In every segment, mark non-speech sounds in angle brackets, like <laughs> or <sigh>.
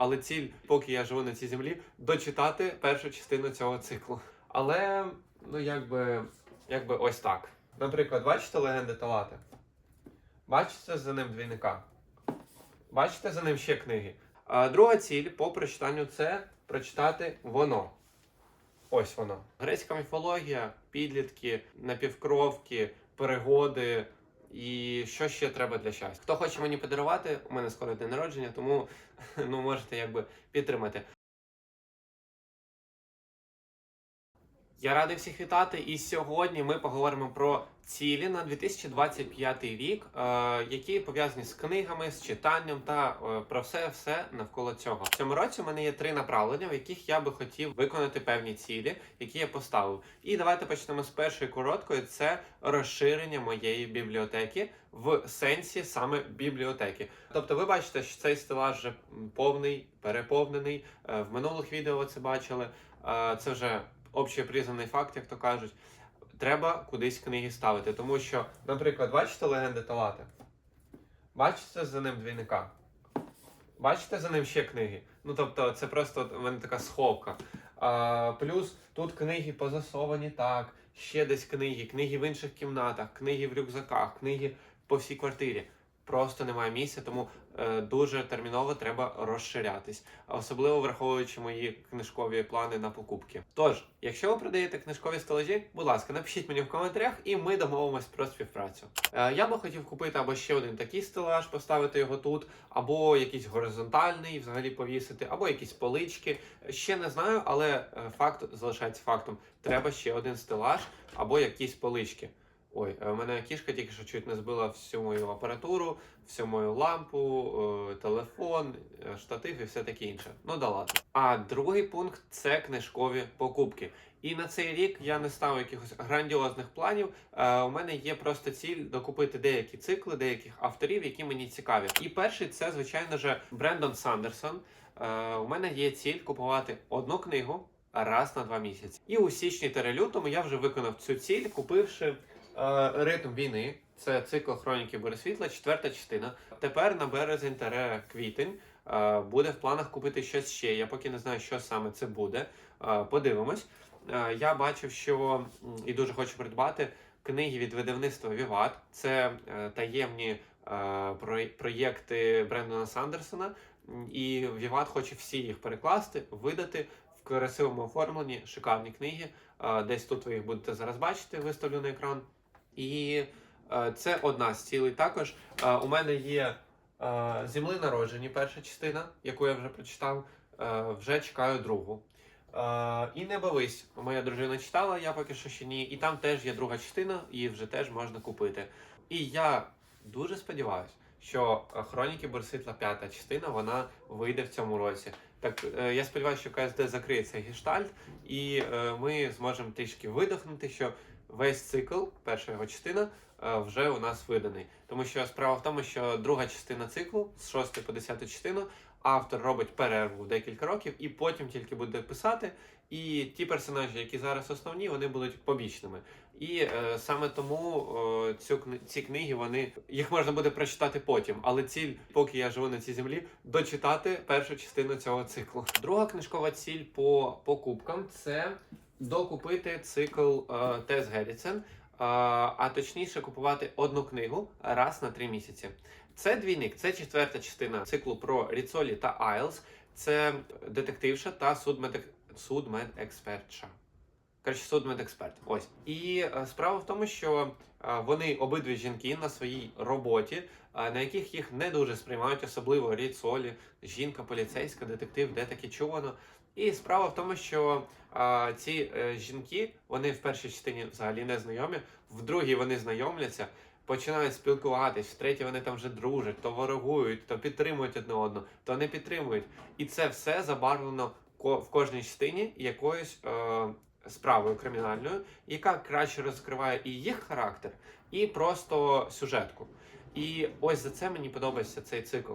але ціль, поки я живу на цій землі, дочитати першу частину цього циклу. Але ну якби, якби ось так. Наприклад, бачите легенди Талати? Бачите за ним двійника? Бачите за ним ще книги? А друга ціль по прочитанню це прочитати воно. Ось воно. Грецька міфологія, підлітки, напівкровки, перегоди. І що ще треба для щастя? Хто хоче мені подарувати, у мене скоро день народження, тому <laughs> ну можете якби підтримати. Я радий всіх вітати, і сьогодні ми поговоримо про цілі на 2025 рік, е, які пов'язані з книгами, з читанням та е, про все все навколо цього. В цьому році у мене є три направлення, в яких я би хотів виконати певні цілі, які я поставив. І давайте почнемо з першої короткої: це розширення моєї бібліотеки в сенсі саме бібліотеки. Тобто, ви бачите, що цей стелаж вже повний, переповнений. Е, В минулих відео ви це бачили. Це вже общепризнаний факт, як то кажуть. Треба кудись книги ставити, тому що, наприклад, бачите легенди Талати? Бачите за ним двійника? Бачите за ним ще книги? Ну тобто, це просто у мене така сховка. А, плюс тут книги позасовані так, ще десь книги, книги в інших кімнатах, книги в рюкзаках, книги по всій квартирі. Просто немає місця, тому дуже терміново треба розширятись, особливо враховуючи мої книжкові плани на покупки. Тож, якщо ви продаєте книжкові стелажі, будь ласка, напишіть мені в коментарях, і ми домовимось про співпрацю. Е, я би хотів купити або ще один такий стелаж, поставити його тут, або якийсь горизонтальний, взагалі повісити, або якісь полички. Ще не знаю, але е, факт залишається фактом. Треба ще один стелаж або якісь полички. Ой, е, у мене кішка тільки що чуть не збила всю мою апаратуру, всю мою лампу, е, телефон, е, штатив і все таке інше. Ну да ладно. А другий пункт це книжкові покупки. І на цей рік я не ставив якихось грандіозних планів. У мене є просто ціль докупити деякі цикли, деяких авторів, які мені цікаві. І перший це, звичайно ж, Брендон Сандерсон. У мене є ціль купувати одну книгу раз на два місяці. І у січні та лютому я вже виконав цю ціль, купивши ритм війни. Це цикл хроніки Борисвітла, четверта частина. Тепер на березень та квітень е, буде в планах купити щось ще. Я поки не знаю, що саме це буде. Е, подивимось. Е, я бачив, що і дуже хочу придбати книги від видавництва Віват. Це е, таємні е, про- проєкти Брендона Сандерсона. І Віват хоче всі їх перекласти, видати в красивому оформленні, шикарні книги. Е, Десь тут ви їх будете зараз бачити, виставлю на екран. І е, це одна з цілей. Також е, у мене є е, земли народжені, перша частина, яку я вже прочитав. Вже чекаю другу. І не бавись, моя дружина читала, я поки що ще ні. І там теж є друга частина, її вже теж можна купити. І я дуже сподіваюся, що Хроніки Борситла п'ята частина вона вийде в цьому році. Так я сподіваюся, що КСД закриє цей гештальт, і ми зможемо трішки видихнути, що весь цикл, перша його частина, е, вже у нас виданий. Тому що справа в тому, що друга частина циклу з 6 по 10 частину автор робить перерву в декілька років і потім тільки буде писати. І ті персонажі, які зараз основні, вони будуть побічними. І е, саме тому е, цю ці книги вони їх можна буде прочитати потім. Але ціль, поки я живу на цій землі, дочитати першу частину цього циклу. Друга книжкова ціль по покупкам це докупити цикл е, Тес Герріцен, е, а точніше купувати одну книгу раз на три місяці. Це двійник, це четверта частина циклу про Ріцолі та Айлс. Це детективша та судмедек... судмедекспертша. Коротше, судмедексперт. Ось. І е, справа в тому, що е, вони обидві жінки на своїй роботі, е, на яких їх не дуже сприймають, особливо Ріцолі, жінка, поліцейська, детектив, де таке чувано. І справа в тому, що е, ці жінки вони в першій частині взагалі не знайомі, в другій вони знайомляться, починають спілкуватись, в третій вони там вже дружать, то ворогують, то підтримують одне одного, то не підтримують. І це все забарвлено ко- в кожній частині якоюсь е, справою кримінальною, яка краще розкриває і їх характер, і просто сюжетку. І ось за це мені подобається цей цикл.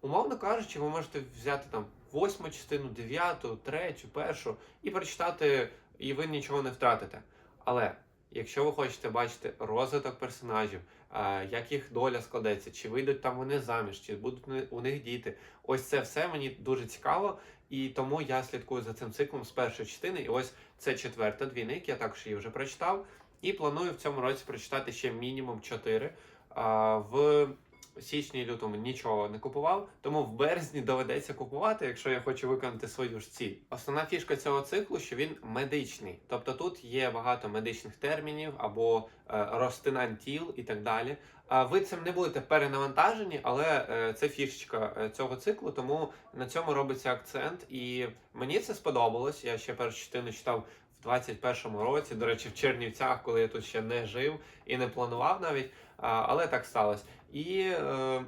Умовно кажучи, ви можете взяти там восьму частину, дев'яту, третю, першу і прочитати, і ви нічого не втратите. Але Якщо ви хочете бачити розвиток персонажів, е, як їх доля складеться, чи вийдуть там вони заміж, чи будуть у них діти, ось це все мені дуже цікаво, і тому я слідкую за цим циклом з першої частини. І ось це четверта двійник, я також її вже прочитав. І планую в цьому році прочитати ще мінімум 4. В січні і лютому нічого не купував, тому в березні доведеться купувати, якщо я хочу виконати свою ж ціль. Основна фішка цього циклу, що він медичний, тобто тут є багато медичних термінів або е, розтинань тіл і так далі. А ви цим не будете перенавантажені, але е, це фішечка е, цього циклу, тому на цьому робиться акцент. І мені це сподобалось. Я ще першу частину читав в 21-му році. До речі, в Чернівцях, коли я тут ще не жив і не планував навіть. Але так сталося. І е,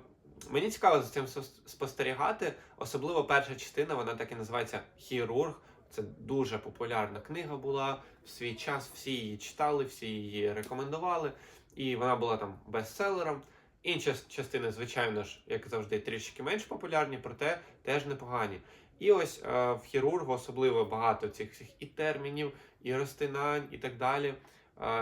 мені цікаво за цим спостерігати. Особливо перша частина, вона так і називається Хірург. Це дуже популярна книга була в свій час. Всі її читали, всі її рекомендували, і вона була там бестселером. Інші частини, звичайно ж, як завжди, трішки менш популярні, проте теж непогані. І ось е, в хірургу особливо багато цих всіх і термінів, і розтинань, і так далі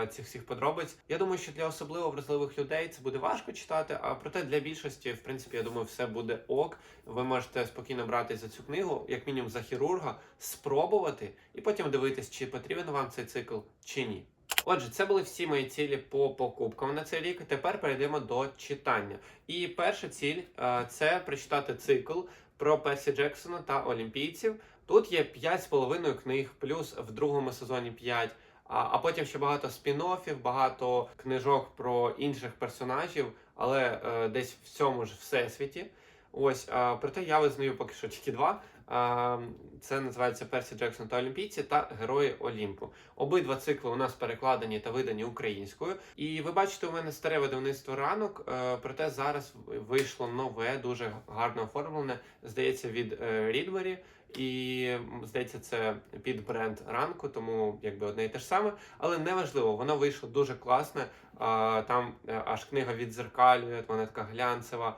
цих всіх подробиць. Я думаю, що для особливо вразливих людей це буде важко читати, а проте для більшості, в принципі, я думаю, все буде ок. Ви можете спокійно брати за цю книгу, як мінімум за хірурга, спробувати і потім дивитись, чи потрібен вам цей цикл чи ні. Отже, це були всі мої цілі по покупкам на цей рік. Тепер перейдемо до читання. І перша ціль е, це прочитати цикл про Персі Джексона та олімпійців. Тут є 5,5 книг, плюс в другому сезоні 5. А, а потім ще багато спін-оффів, багато книжок про інших персонажів, але е, десь в цьому ж всесвіті. Ось, а, проте я визнаю поки що тільки два. А, це називається Персі Джексон та Олімпійці та Герої Олімпу. Обидва цикли у нас перекладені та видані українською. І ви бачите, у мене старе видавництво ранок, е, проте зараз вийшло нове, дуже гарно оформлене, здається, від е, Рідбері. І здається, це під бренд ранку, тому якби одне і те ж саме. Але неважливо, воно вийшло дуже класне. Там е, аж книга відзеркалює, вона така глянцева,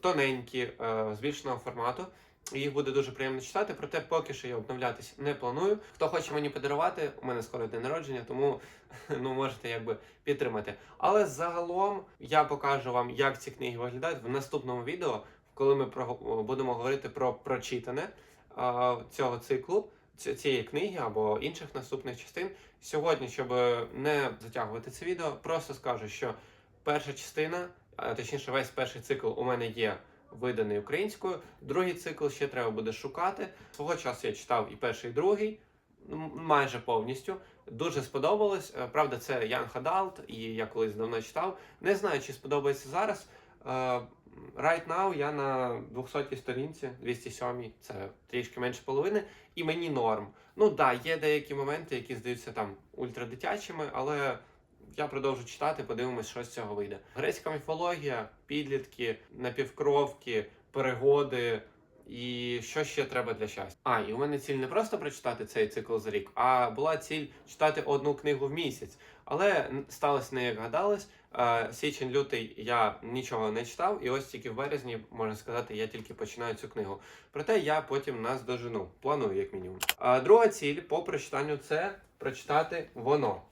тоненькі, е, збільшеного формату. Їх буде дуже приємно читати, проте поки що я обновлятись не планую. Хто хоче мені подарувати, у мене скоро день народження, тому <laughs> ну можете якби підтримати. Але загалом я покажу вам, як ці книги виглядають в наступному відео, коли ми про, будемо говорити про прочитане цього циклу, цієї книги або інших наступних частин. Сьогодні, щоб не затягувати це відео, просто скажу, що перша частина, а точніше, весь перший цикл у мене є виданий українською. Другий цикл ще треба буде шукати. Свого часу я читав і перший, і другий, майже повністю. Дуже сподобалось. Е, Правда, це Young Adult, і я колись давно читав. Не знаю, чи сподобається зараз. Right now я на 200 сторінці, 207, це трішки менше половини, і мені норм. Ну да, є деякі моменти, які здаються там ультрадитячими, але я продовжу читати, подивимось, що з цього вийде. Грецька міфологія, підлітки, напівкровки, перегоди. І що ще треба для щастя? А, і у мене ціль не просто прочитати цей цикл за рік, а була ціль читати одну книгу в місяць. Але сталося не як гадалось. Е, Січень лютий я нічого не читав, і ось тільки в березні, можна сказати, я тільки починаю цю книгу. Проте я потім нас дожену. Планую, як мінімум. А друга ціль по прочитанню це прочитати воно.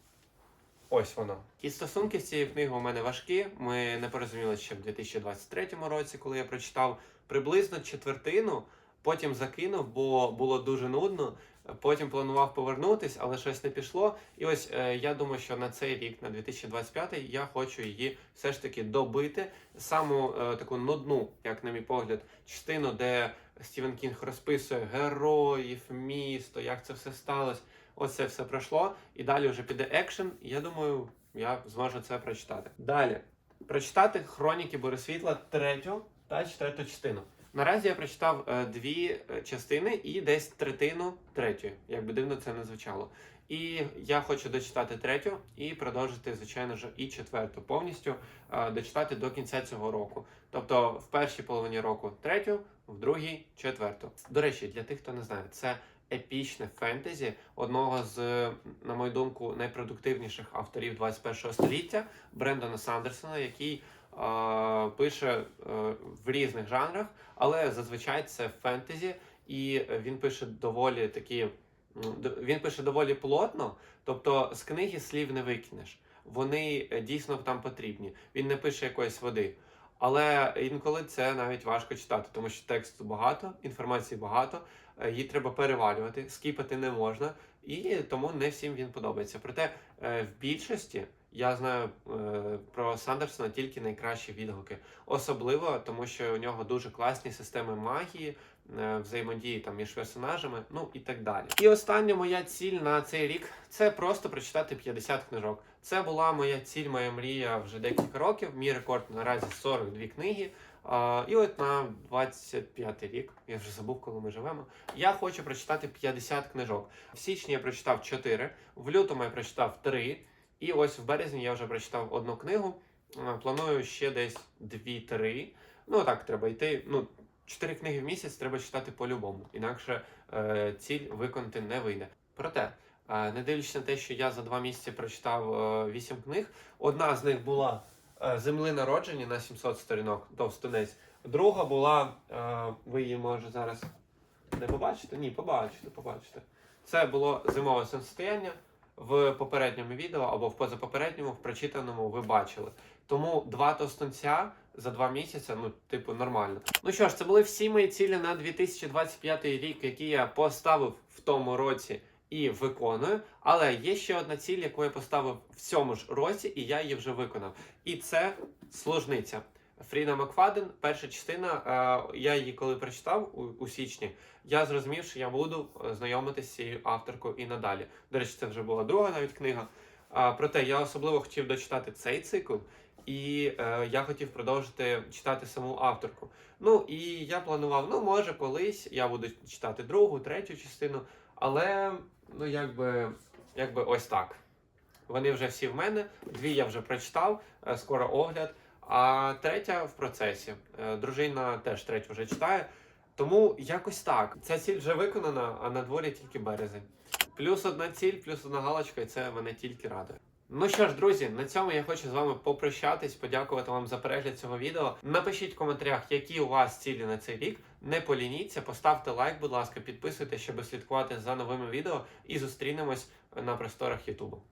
Ось воно. І стосунки з цією книгою у мене важкі. Ми не порозумілися ще в 2023 році, коли я прочитав приблизно четвертину, потім закинув, бо було дуже нудно. Потім планував повернутись, але щось не пішло. І ось е, я думаю, що на цей рік, на 2025, я хочу її все ж таки добити. Саму е, таку нудну, як на мій погляд, частину, де Стівен Кінг розписує героїв, місто, як це все сталося. Ось це все пройшло, і далі вже піде екшен. Я думаю, я зможу це прочитати. Далі прочитати хроніки Борисвітла третю та четверту частину. Наразі я прочитав е, дві е, частини і десь третину третьої, як би дивно це не звучало. І я хочу дочитати третю і продовжити, звичайно ж, і четверту повністю е, дочитати до кінця цього року. Тобто в першій половині року третю, в другій четверту. До речі, для тих, хто не знає, це епічне фентезі одного з, на мою думку, найпродуктивніших авторів 21 століття Брендона Сандерсона, який пише е, в різних жанрах, але зазвичай це фентезі, і він пише доволі такі він пише доволі плотно, тобто з книги слів не викинеш. Вони е, дійсно там потрібні. Він не пише якоїсь води. Але інколи це навіть важко читати, тому що тексту багато, інформації багато, е, її треба перевалювати, скіпати не можна, і тому не всім він подобається. Проте в більшості я знаю е, про Сандерсона тільки найкращі відгуки. Особливо тому, що у нього дуже класні системи магії, е, взаємодії там між персонажами, ну і так далі. І остання моя ціль на цей рік це просто прочитати 50 книжок. Це була моя ціль, моя мрія вже декілька років. Мій рекорд наразі 42 книги. А, і от на 25 рік, я вже забув, коли ми живемо. Я хочу прочитати 50 книжок. В січні я прочитав 4, в лютому я прочитав 3, і ось в березні я вже прочитав одну книгу. Планую ще десь 2-3. Ну так треба йти. Ну, 4 книги в місяць треба читати по-любому, інакше е, ціль виконати не вийде. Проте, е, не дивлячись на те, що я за два місяці прочитав е, 8 книг, одна з них була е, Земли народження на 700 сторінок, товстунець. Друга була, е, ви її може зараз не побачите? Ні, побачите, побачите. Це було зимове сонцестояння. В попередньому відео або в позапопередньому, в прочитаному ви бачили. Тому два товстунця за два місяці, ну, типу, нормально. Ну що ж, це були всі мої цілі на 2025 рік, які я поставив в тому році і виконую. Але є ще одна ціль, яку я поставив в цьому ж році, і я її вже виконав. І це служниця. Фріда Макфаден, перша частина. е, Я її коли прочитав у, січні, я зрозумів, що я буду е, знайомитися з цією авторкою і надалі. До речі, це вже була друга навіть книга. Проте я особливо хотів дочитати цей цикл, і е, я хотів продовжити читати саму авторку. Ну і я планував, ну може колись я буду читати другу, третю частину, але ну якби, якби ось так. Вони вже всі в мене, дві я вже прочитав, скоро огляд, а третя в процесі. Е, Дружина теж третю вже читає. Тому якось так. Ця ціль вже виконана, а на дворі тільки березень. Плюс одна ціль, плюс одна галочка, і це мене тільки радує. Ну що ж, друзі, на цьому я хочу з вами попрощатись, подякувати вам за перегляд цього відео. Напишіть в коментарях, які у вас цілі на цей рік. Не полініться, поставте лайк, будь ласка, підписуйтесь, щоб слідкувати за новими відео, і зустрінемось на просторах Ютубу.